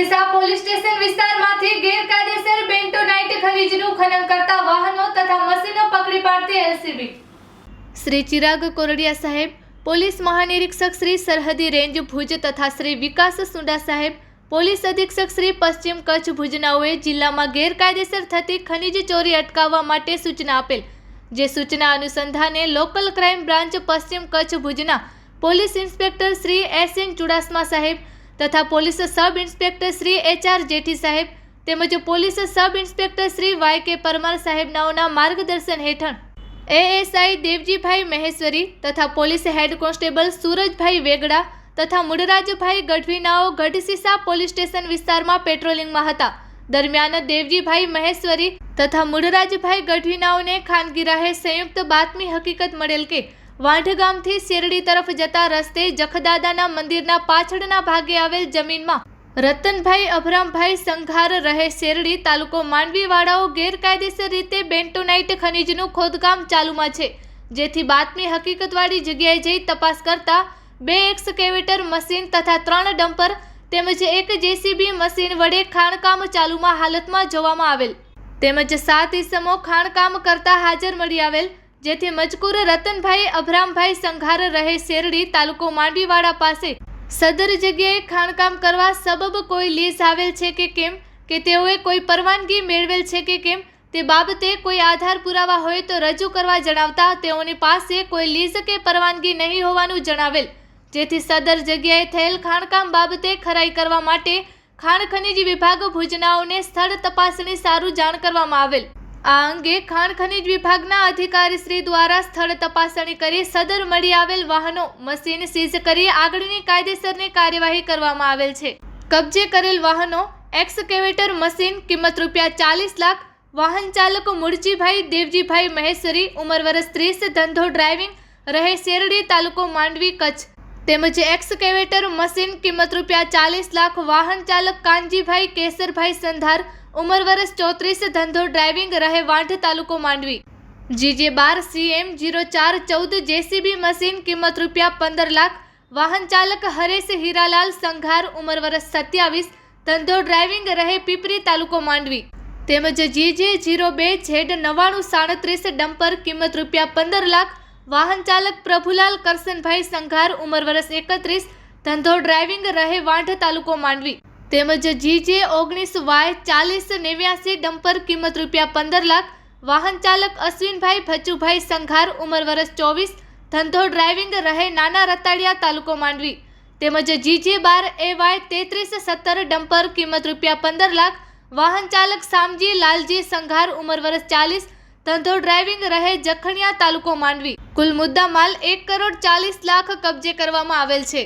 Gadhsisa police station વિસ્તારમાંથી ગેરકાયદેસર bentonite ખનીજનું ખનન કરતા વાહનો તથા મશીનો પકડી પાડતી એલસીબી. શ્રી ચિરાગ કોરડિયા સાહેબ, પોલીસ મહાનિરીક્ષક શ્રી સરહદી રેન્જ ભુજ તથા શ્રી વિકાસ સુંડા સાહેબ, પોલીસ અધિક્ષક શ્રી પશ્ચિમ કચ્છ ભુજનાઓએ જિલ્લામાં ગેરકાયદેસર થતી ખનીજ ચોરી અટકાવવા માટે સૂચના આપેલ. જે સૂચના અનુસંધાને લોકલ ક્રાઇમ બ્રાન્ચ પશ્ચિમ કચ્છ ભુજના police inspector Shri S N Chudasama સાહેબ તથા police sub inspector Shri H R Jethi સાહેબ તેમજ police sub inspector Shri Y K Parmar સાહેબનાઓના માર્ગદર્શન હેઠળ એએસઆઈ દેવજીભાઈ મહેશ્વરી તથા police head constable Surajbhai Vegada તથા મુડરાજભાઈ ગઢવીનાઓ ગઢસીસા પોલીસ સ્ટેશન વિસ્તારમાં પેટ્રોલિંગમાં હતા. દરમિયાન દેવજીભાઈ મહેશ્વરી તથા મુડરાજભાઈ ગઢવીનાઓને ખાનગી રાહે સંયુક્ત બાતમી હકીકત મળેલ કે વાંઢ ગામથી શેરડી તરફ જતા રસ્તે જખદાદાના મંદિરના પાછળના ભાગે આવેલ જમીનમાં રતનભાઈ, અભરામભાઈ સંઘાર રહે શેરડી તાલુકો માંડવીવાળાઓ ગેરકાયદેસર રીતે બેન્ટોનાઇટ ખનીજનું ખોદકામ ચાલુમાં છે. જેથી બાતમી હકીકતવાળી જગ્યાએ જઈ તપાસ કરતા બે એક્સકેવેટર મશીન તથા ત્રણ ડમ્પર તેમજ એક જેસીબી મશીન વડે ખાણકામ ચાલુમાં હાલતમાં જોવામાં આવેલ. તેમજ સાત ઈસમો ખાણકામ કરતા હાજર મળી આવેલ. જેથી મજકૂર રતનભાઈ, અભરામભાઈ સંઘાર રહે શેરડી તાલુકો માંડવીવાડા પાસે. સદર જગ્યાએ ખાણકામ કરવા સબબ કોઈ લીઝ આવેલ છે કે કેમ? કે તેઓએ કોઈ પરવાનગી મેળવેલ છે કે કેમ? તે બાબતે કોઈ આધાર પુરાવા હોય તો રજૂ કરવા જણાવતા તેઓની પાસે કોઈ લીઝ કે પરવાનગી નહીં હોવાનું જણાવેલ. જેથી સદર જગ્યાએ થયેલ ખાણકામ બાબતે ખરાઈ કરવા માટે ખાણ ખનીજ વિભાગ ભુજનાઓને સ્થળ તપાસણી સારું જાણ કરવામાં આવેલ. આ અંગે ખાણ ખનીજ વિભાગના અધિકારી શ્રી દ્વારા સ્થળ તપાસણી કરી સદર મળી આવેલ વાહનો, મશીન સીઝ કરી આગળની કાયદેસરની કાર્યવાહી કરવામાં આવેલ છે. કબજે કરેલ વાહનો, એક્સકેવેટર મશીન, કિંમત રૂપિયા ચાલીસ લાખ, વાહન ચાલક મુળજીભાઈ દેવજીભાઈ મહેશ્વરી ઉંમર વર્ષ ત્રીસ, ધંધો ડ્રાઇવિંગ, રહે શેરડી તાલુકો માંડવી, કચ્છ. તેમજ એક્સકેવેટર મશીન, કિંમત રૂપિયા ચાલીસ લાખ, વાહન ચાલક કાનજીભાઈ, કેસરભાઈ સંધાર ઉંમર વર્ષ ચોત્રીસ, ધંધો ડ્રાઇવિંગ રહે વાંઢ તાલુકો માંડવી. જીજે બાર સીએમ જીરો ચાર, ચૌદ જેસીબી મશીન કિંમત રૂપિયા પંદર લાખ. વાહન ચાલક હરેશ હીરાલાલ સંઘાર, ઉંમર વર્ષ સત્યાવીસ, ધંધો ડ્રાઇવિંગ રહે પીપરી તાલુકો માંડવી. તેમજ જીજે જીરો બે, છેડ નવ્વાણું, સાડત્રીસ, ડમ્પર, કિંમત રૂપિયા પંદર લાખ. વાહન ચાલક પ્રભુલાલ કરસનભાઈ સંઘાર, ઉંમર વર્ષ એકત્રીસ, ધંધો ડ્રાઇવિંગ રહે વાંઢ તાલુકો માંડવી. તેમજ જીજે ઓગણીસ વાય ચાલીસ નેવ્યાસી ડમ્પર કિંમત રૂપિયા પંદર લાખ. વાહન ચાલક અશ્વિનભાઈ ભચુભાઈ સંઘાર ઉંમર વર્ષ ચોવીસ. ધંધો ડ્રાઇવિંગ રહે નાના રતાડિયા તાલુકો માંડવી. તેમજ જીજે બાર એ વાય તેત્રીસ સત્તર ડમ્પર કિંમત રૂપિયા પંદર લાખ. વાહન ચાલક સામજી લાલજી સંઘાર ઉંમર વર્ષ ચાલીસ. ધંધો ડ્રાઇવિંગ રહે જખણિયા તાલુકો માંડવી. કુલ મુદ્દા માલ એક કરોડ ચાલીસ લાખ કબજે કરવામાં આવેલ છે.